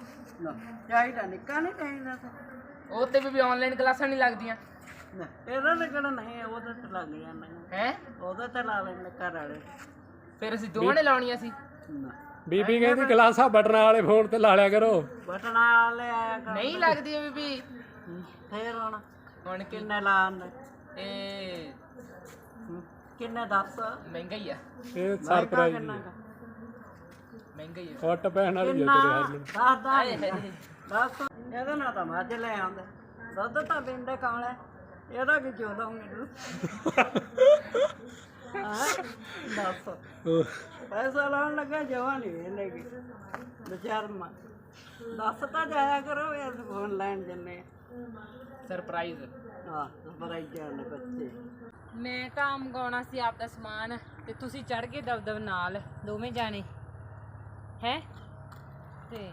ਚਾਹੀਦਾ ਨਿੱਕਾ ਨਹੀਂ ਚਾਹੀਦਾ ਤਾਂ। ਉਹ ਤੇ ਬੀਬੀ ਆਨਲਾਈਨ ਕਲਾਸਾਂ ਨਹੀਂ ਲੱਗਦੀਆਂ। ਨਾ ਇਹਦਾ ਤਾਂ ਕਿਹੜਾ ਨਹੀਂ ਉਹਦੇ ਤੇ ਲੱਗ ਜਾਂਦਾ ਹੈ? ਉਹਦੇ ਤੇ ਲਾ ਲੈਂਦੇ ਘਰ ਵਾਲੇ। ਫਿਰ ਅਸੀਂ ਦੋਵਾਂ ਨੇ ਲਾਉਣੀਆਂ ਸੀ। ਨਾ। ਬੀਬੀ ਕਹਿੰਦੀ ਕਲਾਸਾਂ ਬਟਨਾਂ ਵਾਲੇ ਫੋਨ ਤੇ ਲਾ ਲਿਆ ਕਰੋ। ਬਟਨਾ ਵਾਲੇ ਆਇਆ ਕਰ। ਨਹੀਂ ਲੱਗਦੀ ਬੀਬੀ। ਫੇਰ ਹੁਣ ਹੁਣ ਕਿੰਨੇ ਲਾਉਂਦੇ ਇਹ ਕਿੰਨੇ ਦੱਸ? ਮਹਿੰਗਾ ਹੀ ਆ। ਇਹ ਸਰਪ੍ਰਾਈਜ਼? ਮਹਿੰਗਾ ਹੀ ਆ। ਫੁੱਟ ਪੈਣ ਵਾਲੀ ਆ ਕਿੰਨਾ? ਤੇਰੇ ਹਰਮਨ ਦੱਸ। ਦੱਸ ਦੱਸ ਇਹਦੇ ਨਾਲ ਤਾਂ ਮੱਝ ਲੈ ਆਉਂਦੇ। ਦੁੱਧ ਤਾਂ ਪਿੰਡੇ ਕਾਲੇ ਇਹਦਾ ਕੀ ਜੋ ਦਊਂਗੇ ਤੂੰ ਹਾਂ ਦੱਸ। ਪੈਸਾ ਲਾਉਣ ਲੱਗਾ ਜਵਾ ਨਹੀਂ ਵੇਲੇਗੀ ਬਚਾਰਮਾ ਦੱਸ ਤਾਂ ਜਾਇਆ ਕਰੋ ਇਹ ਫੋਨ ਲੈਣ ਜੰਨੇ ਸਰਪ੍ਰਾਈਜ਼ ਹਾਂ ਬਰਾਈ ਜਾਣ ਬੱਚੇ। ਮੈਂ ਤਾਂ ਮੰਗਾਉਣਾ ਸੀ ਆਪ ਦਾ ਸਮਾਨ ਤੇ ਤੁਸੀਂ ਚੜ ਗਏ ਦਬਦਬ ਨਾਲ ਦੋਵੇਂ ਜਾਣੇ। ਹੈ? ਤੇ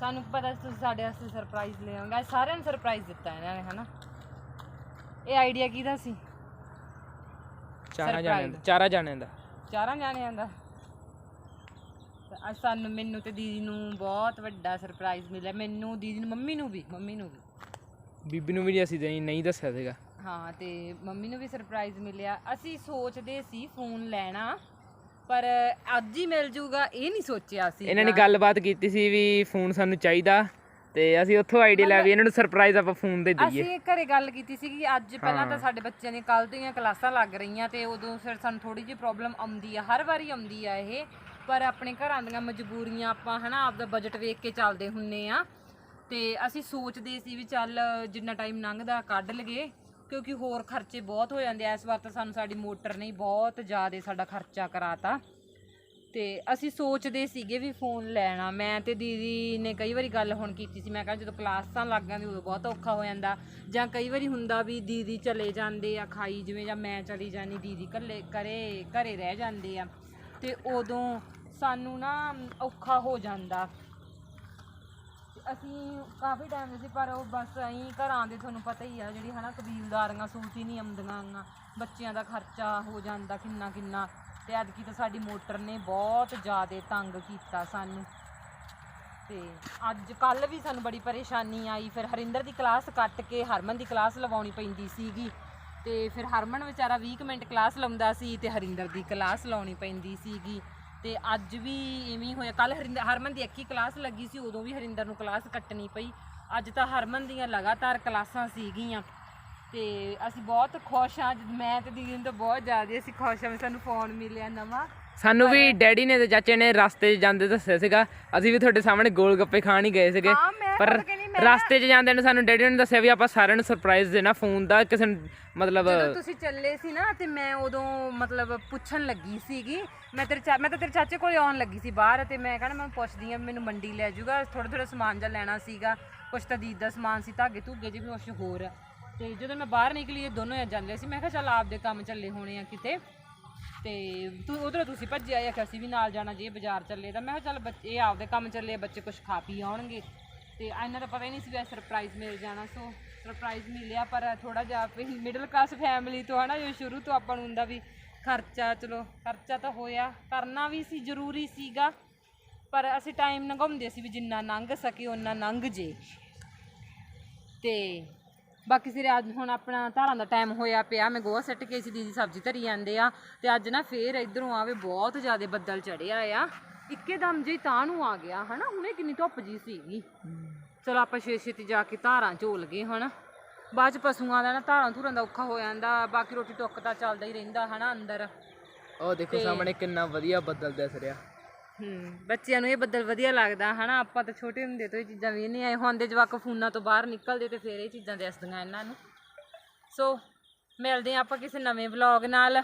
ਸਾਨੂੰ ਪਤਾ ਸੀ ਤੁਸੀਂ ਸਾਡੇ ਵਾਸਤੇ ਸਰਪ੍ਰਾਈਜ਼ ਲੈ ਆਉਂਗੇ। ਅੱਜ ਸਾਰਿਆਂ ਨੂੰ ਸਰਪ੍ਰਾਈਜ਼ ਦਿੱਤਾ ਇਹਨਾਂ ਨੇ ਹਨਾ? ਇਹ ਆਈਡੀਆ ਕਿਹਦਾ ਸੀ? ਚਾਰਾਂ ਜਾਣਿਆਂ ਦਾ। ਚਾਰਾਂ ਜਾਣਿਆਂ ਦਾ। ਚਾਰਾਂ ਜਾਣਿਆਂ ਦਾ? ਅੱਜ ਸਾਨੂੰ ਮੈਨੂੰ ਤੇ ਦੀਦੀ ਨੂੰ ਬਹੁਤ ਵੱਡਾ ਸਰਪ੍ਰਾਈਜ਼ ਮਿਲਿਆ। ਮੈਨੂੰ ਦੀਦੀ ਨੂੰ ਮੰਮੀ ਨੂੰ ਵੀ ਮੰਮੀ ਨੂੰ ਵੀ। ਬੀਬੀ ਨੂੰ ਵੀ ਅਸੀਂ ਨਹੀਂ ਨਹੀਂ ਦੱਸਿਆ ਸੀਗਾ। ਹਾਂ ਤੇ ਮੰਮੀ ਨੂੰ ਵੀ ਸਰਪ੍ਰਾਈਜ਼ ਮਿਲਿਆ। ਅਸੀਂ ਸੋਚਦੇ ਸੀ ਫੋਨ ਲੈਣਾ ਪਰ ਅੱਜ ਹੀ ਮਿਲ ਜੂਗਾ ਇਹ ਨਹੀਂ ਸੋਚਿਆ ਸੀ ਇਹਨਾਂ ਨੇ ਗੱਲਬਾਤ ਕੀਤੀ ਸੀ ਵੀ ਫੋਨ ਸਾਨੂੰ ਚਾਹੀਦਾ। ਤੇ ਅਸੀਂ ਉੱਥੋਂ ਆਈਡੀਆ ਲੈ ਵੀ ਇਹਨਾਂ ਨੂੰ ਸਰਪ੍ਰਾਈਜ਼ ਆਪਾਂ ਫੋਨ ਦੇ ਦਈਏ। ਅਸੀਂ ਘਰੇ ਗੱਲ ਕੀਤੀ ਸੀ ਕਿ ਅੱਜ ਪਹਿਲਾਂ ਤਾਂ ਸਾਡੇ ਬੱਚਿਆਂ ਦੀਆਂ ਕੱਲ ਦੀਆਂ ਕਲਾਸਾਂ ਲੱਗ ਰਹੀਆਂ ਤੇ ਉਦੋਂ ਫਿਰ ਸਾਨੂੰ ਥੋੜੀ ਜਿਹੀ ਪ੍ਰੋਬਲਮ ਆਉਂਦੀ ਆ ਹਰ ਵਾਰੀ ਆਉਂਦੀ ਆ ਇਹ ਪਰ ਆਪਣੇ ਘਰਾਂ ਦੀਆਂ ਮਜਬੂਰੀਆਂ ਆਪਾਂ ਹਨਾ ਆਪਦਾ ਬਜਟ ਵੇਖ ਕੇ ਚੱਲਦੇ ਹੁੰਨੇ ਆ। ਤੇ ਅਸੀਂ ਸੋਚਦੇ ਸੀ ਵੀ ਚੱਲ ਜਿੰਨਾ ਟਾਈਮ ਲੰਘਦਾ ਕੱਢ ਲਗੇ ਕਿਉਂਕਿ ਹੋਰ ਖਰਚੇ ਬਹੁਤ ਹੋ ਜਾਂਦੇ ਇਸ ਵਾਰ ਤਾਂ ਸਾਨੂੰ ਸਾਡੀ ਮੋਟਰ ਨੇ ਹੀ ਬਹੁਤ ਜ਼ਿਆਦਾ ਸਾਡਾ ਖਰਚਾ ਕਰਾਤਾ। ਤੇ ਅਸੀਂ ਸੋਚਦੇ ਸੀਗੇ ਵੀ ਫੋਨ ਲੈਣਾ। ਮੈਂ ਤੇ ਦੀਦੀ ਨੇ ਕਈ ਵਾਰੀ ਗੱਲ ਹੁਣ ਕੀਤੀ ਸੀ। ਮੈਂ ਕਿਹਾ ਜਦੋਂ ਕਲਾਸਾਂ ਲੱਗ ਜਾਂਦੀ ਉਦੋਂ ਬਹੁਤ ਔਖਾ ਹੋ ਜਾਂਦਾ। ਜਾਂ ਕਈ ਵਾਰੀ ਹੁੰਦਾ ਵੀ ਦੀਦੀ ਚਲੇ ਜਾਂਦੇ ਆ ਖਾਈ ਜਿਵੇਂ ਜਾਂ ਮੈਂ ਚਲੀ ਜਾਨੀ ਦੀਦੀ ਕੱਲੇ ਕਰੇ ਘਰੇ ਰਹਿ ਜਾਂਦੇ ਆ। ਤੇ ਉਦੋਂ ਸਾਨੂੰ ਨਾ ਔਖਾ ਹੋ ਜਾਂਦਾ। ਅਸੀਂ ਕਾਫੀ ਟਾਈਮ ਦੇ ਸੀ, ਪਰ ਉਹ ਬਸ ਅਸੀਂ ਘਰਾਂ ਦੇ ਤੁਹਾਨੂੰ ਪਤਾ ਹੀ ਆ, ਜਿਹੜੀ ਹਨਾ ਕਬੀਲਦਾਰੀਆਂ, ਸੂਚ ਹੀ ਨਹੀਂ ਆਉਂਦੀਆਂ ਬੱਚਿਆਂ ਦਾ ਖਰਚਾ ਹੋ ਜਾਂਦਾ ਕਿੰਨਾ ਕਿੰਨਾ ਤੇ ਐਤਕੀ ਤਾਂ ਸਾਡੀ ਮੋਟਰ ਨੇ ਬਹੁਤ ਜ਼ਿਆਦਾ ਤੰਗ ਕੀਤਾ ਸਾਨੂੰ। ਤੇ ਅੱਜ ਕੱਲ ਵੀ ਸਾਨੂੰ ਬੜੀ ਪਰੇਸ਼ਾਨੀ ਆਈ। ਫਿਰ ਹਰਿੰਦਰ ਦੀ ਕਲਾਸ ਕੱਟ ਕੇ ਹਰਮਨ ਦੀ ਕਲਾਸ ਲਵਾਉਣੀ ਪੈਂਦੀ ਸੀਗੀ। ਤੇ ਫਿਰ ਹਰਮਨ ਵਿਚਾਰਾ 20 ਕੁ ਮਿੰਟ ਕਲਾਸ ਲਾਉਂਦਾ ਸੀ ਤੇ ਹਰਿੰਦਰ ਦੀ ਕਲਾਸ ਲਾਉਣੀ ਪੈਂਦੀ ਸੀਗੀ। ਤੇ ਅੱਜ ਵੀ ਇਵੇਂ ਹੋਇਆ। ਕੱਲ ਹਰਿੰਦਰ ਹਰਮਨ ਦੀ ਇੱਕ ਹੀ ਕਲਾਸ ਲੱਗੀ ਸੀ, ਉਦੋਂ ਵੀ ਹਰਿੰਦਰ ਨੂੰ ਕਲਾਸ ਕੱਟਣੀ ਪਈ। ਅੱਜ ਤਾਂ ਹਰਮਨ ਦੀਆਂ ਲਗਾਤਾਰ ਕਲਾਸਾਂ ਸੀਗੀਆਂ। ਤੇ ਅਸੀਂ ਬਹੁਤ ਖੁਸ਼ ਹਾਂ ਮੈਂ ਤੇ ਦੀਦੀ ਨੂੰ ਤਾਂ ਬਹੁਤ ਜ਼ਿਆਦਾ ਅਸੀਂ ਖੁਸ਼ ਹਾਂ ਵੀ ਸਾਨੂੰ ਫੋਨ ਮਿਲਿਆ ਨਵਾਂ। ਸਾਨੂੰ ਵੀ ਡੈਡੀ ਨੇ ਤੇ ਚਾਚੇ ਨੇ ਰਸਤੇ 'ਚ ਜਾਂਦੇ ਦੱਸਿਆ ਸੀਗਾ ਅਸੀਂ ਵੀ ਤੁਹਾਡੇ ਸਾਹਮਣੇ ਗੋਲ ਗੱਪੇ ਖਾਣ ਹੀ ਗਏ ਸੀਗੇ। ਹਾਂ, ਮੈਂ ਪਰ ਮੈਂ- ਰਸਤੇ 'ਚ ਜਾਂਦੇ ਨੇ ਸਾਨੂੰ ਡੈਡੀ ਨੇ ਦੱਸਿਆ ਵੀ ਆਪਾਂ ਸਾਰਿਆਂ ਨੂੰ ਸਰਪ੍ਰਾਈਜ਼ ਦੇਣਾ ਫੋਨ ਦਾ ਕਿਸੇ ਨੂੰ ਮਤਲਬ ਜਦੋਂ ਤੁਸੀਂ ਚੱਲੇ ਸੀ ਨਾ ਤੇ ਮੈਂ ਉਦੋਂ ਮਤਲਬ ਪੁੱਛਣ ਲੱਗੀ ਸੀਗੀ ਮੈਂ ਤੇਰੇ ਚਾ ਮੈਂ ਤਾਂ ਤੇਰੇ ਚਾਚੇ ਕੋਲੇ ਆਉਣ ਲੱਗੀ ਸੀ ਬਾਹਰ ਤੇ ਮੈਂ ਕਹਿੰਦਾ ਮੈਂ ਪੁੱਛਦੀ ਆ ਮੈਨੂੰ ਮੰਡੀ ਲੈ ਜਾਊਗਾ ਥੋੜਾ ਥੋੜਾ ਸਮਾਨ ਜਿਹਾ ਲੈਣਾ ਸੀਗਾ ਕੁਛ ਤਾਂ ਦੀਦ ਦਾ ਸਮਾਨ ਸੀ ਧਾਗੇ ਧੁੱਗੇ ਜੀ ਵੀ ਕੁਛ ਹੋਰ। ਤੇ ਜਦੋਂ ਮੈਂ ਬਾਹਰ ਨਿਕਲੀ ਇਹ ਦੋਨੋਂ ਜਾਂਦੇ ਸੀ। ਮੈਂ ਕਿਹਾ ਚੱਲ ਆਪਦੇ ਕੰਮ ਚੱਲੇ ਹੋਣੇ ਆ ਕਿਤੇ। ਤੇ ਤੂੰ ਉਧਰੋਂ ਤੁਸੀਂ ਭੱਜਿਆ ਜਾਂ ਕਿ ਅਸੀਂ ਵੀ ਨਾਲ ਜਾਣਾ ਜੇ ਬਾਜ਼ਾਰ ਚੱਲੇ ਤਾਂ। ਮੈਂ ਕਿਹਾ ਚੱਲ ਬੱਚੇ ਇਹ ਆਪਦੇ ਕੰਮ ਚੱਲੇ ਆ, ਬੱਚੇ ਕੁਝ ਖਾ ਪੀ ਆਉਣਗੇ। ਤੇ ਇਹਨਾਂ ਦਾ ਪਤਾ ਹੀ ਨਹੀਂ ਸੀ ਵੀ ਸਰਪ੍ਰਾਈਜ਼ ਮਿਲ ਜਾਣਾ। ਸੋ ਸਰਪ੍ਰਾਈਜ਼ ਮਿਲਿਆ ਪਰ ਥੋੜਾ ਜਿਹਾ ਮਿਡਲ ਕਲਾਸ ਫੈਮਿਲੀ ਤੋਂ ਹਨਾ ਜੋ ਸ਼ੁਰੂ ਤੋਂ ਆਪਾਂ ਨੂੰ ਹੁੰਦਾ ਵੀ ਖਰਚਾ ਚਲੋ ਖਰਚਾ ਤਾਂ ਹੋਇਆ। ਕਰਨਾ ਵੀ ਸੀ ਜ਼ਰੂਰੀ ਸੀਗਾ। ਪਰ ਅਸੀਂ ਟਾਈਮ ਲੰਘਾਉਂਦੇ ਸੀ ਵੀ ਜਿੰਨਾ ਲੰਘ ਸਕੇ ਉਹਨਾਂ ਲੰਘ ਜੇ। ਤੇ ਬਾਕੀ ਸਿਰੇ ਅੱਜ ਹੁਣ ਆਪਣਾ ਧਾਰਾਂ ਦਾ ਟਾਈਮ ਹੋਇਆ ਪਿਆ ਮੈਂ ਗੋਹਾ ਸੱਟ ਕੇ ਸੀ ਦੀਦੀ ਸਬਜ਼ੀ ਧਰੀ ਜਾਂਦੇ ਆ ਤੇ ਅੱਜ ਨਾ ਫੇਰ ਇਧਰੋਂ ਆਵੇ ਬਹੁਤ ਜ਼ਿਆਦਾ ਬੱਦਲ ਚੜਿਆ ਆ। ਇੱਕੇ ਦਮ ਜੇ ਤਾਂ ਨੂੰ ਆ ਗਿਆ ਹਨਾ? ਹੁਣੇ ਕਿੰਨੀ ਧੁੱਪ ਜੀ ਸੀਗੀ। ਚਲੋ ਆਪਾਂ ਛੇ ਛੇਤੀ ਜਾ ਕੇ ਧਾਰਾਂ ਝੋਲ ਗਏ ਹਨਾ? ਬਾਅਦ ਚ ਪਸ਼ੂਆਂ ਦਾ ਨਾ ਧਾਰਾਂ ਧੂਰਾਂ ਦਾ ਔਖਾ ਹੋ ਜਾਂਦਾ ਬਾਕੀ ਰੋਟੀ ਟੁੱਕ ਤਾਂ ਚੱਲਦਾ ਹੀ ਰਹਿੰਦਾ ਹਨਾ ਅੰਦਰ। ਉਹ ਦੇਖੋ ਸਾਹਮਣੇ ਕਿੰਨਾ ਵਧੀਆ ਬੱਦਲ ਦਿਸ ਰਿਹਾ। ਹੂੰ, ਬੱਚਿਆਂ ਨੂੰ ਇਹ ਬੱਦਲ ਵਧੀਆ ਲੱਗਦਾ, ਹਨਾ? ਆਪਾਂ ਤਾਂ ਛੋਟੇ ਹੁੰਦੇ ਤੋਂ ਇਹ ਚੀਜ਼ਾਂ ਵੀ ਨਹੀਂ ਆਏ ਹੁਣ ਦੇ ਜਵਾਕ ਫੋਨਾਂ ਤੋਂ ਬਾਹਰ ਨਿਕਲਦੇ ਤੇ ਫਿਰ ਇਹ ਚੀਜ਼ਾਂ ਦਿਸਦੀਆਂ ਇਹਨਾਂ ਨੂੰ। ਸੋ ਮਿਲਦੇ ਹਾਂ ਆਪਾਂ ਕਿਸੇ ਨਵੇਂ ਵਲੌਗ ਨਾਲ।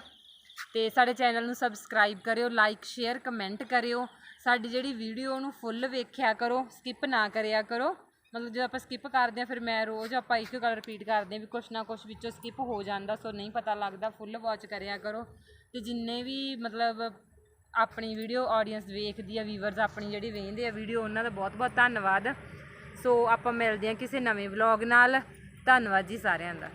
ਤੇ ਸਾਡੇ ਚੈਨਲ ਨੂੰ ਸਬਸਕ੍ਰਾਈਬ ਕਰਿਓ ਲਾਈਕ ਸ਼ੇਅਰ ਕਮੈਂਟ ਕਰਿਓ। ਸਾਡੀ ਜਿਹੜੀ ਵੀਡੀਓ ਨੂੰ ਫੁੱਲ ਵੇਖਿਆ ਕਰੋ ਸਕਿਪ ਨਾ ਕਰਿਆ ਕਰੋ। ਮਤਲਬ ਜਦੋਂ ਆਪਾਂ ਸਕਿਪ ਕਰਦੇ ਆ ਫਿਰ ਮੈਂ ਰੋਜ਼ ਆਪਾਂ ਇੱਕ ਗੱਲ ਰਿਪੀਟ ਕਰਦੇ ਆ ਵੀ ਕੁਛ ਨਾ ਕੁਛ ਵਿੱਚੋਂ ਸਕਿਪ ਹੋ ਜਾਂਦਾ। ਸੋ ਨਹੀਂ ਪਤਾ ਲੱਗਦਾ ਫੁੱਲ ਵਾਚ ਕਰਿਆ ਕਰੋ। ਤੇ ਜਿੰਨੇ ਵੀ ਮਤਲਬ ਆਪਣੀ ਵੀਡੀਓ ਆਡੀਅנס ਵੇਖਦੀ ਆ ਵੀਵਰਸ ਆਪਣੀ ਜਿਹੜੀ ਵੇਖਦੇ ਆ ਵੀਡੀਓ ਉਹਨਾਂ ਦਾ ਬਹੁਤ ਬਹੁਤ ਧੰਨਵਾਦ। ਸੋ ਆਪਾਂ ਮਿਲਦੇ ਆ ਕਿਸੇ ਨਵੇਂ ਵਲੌਗ ਨਾਲ। ਧੰਨਵਾਦ ਜੀ ਸਾਰਿਆਂ ਦਾ।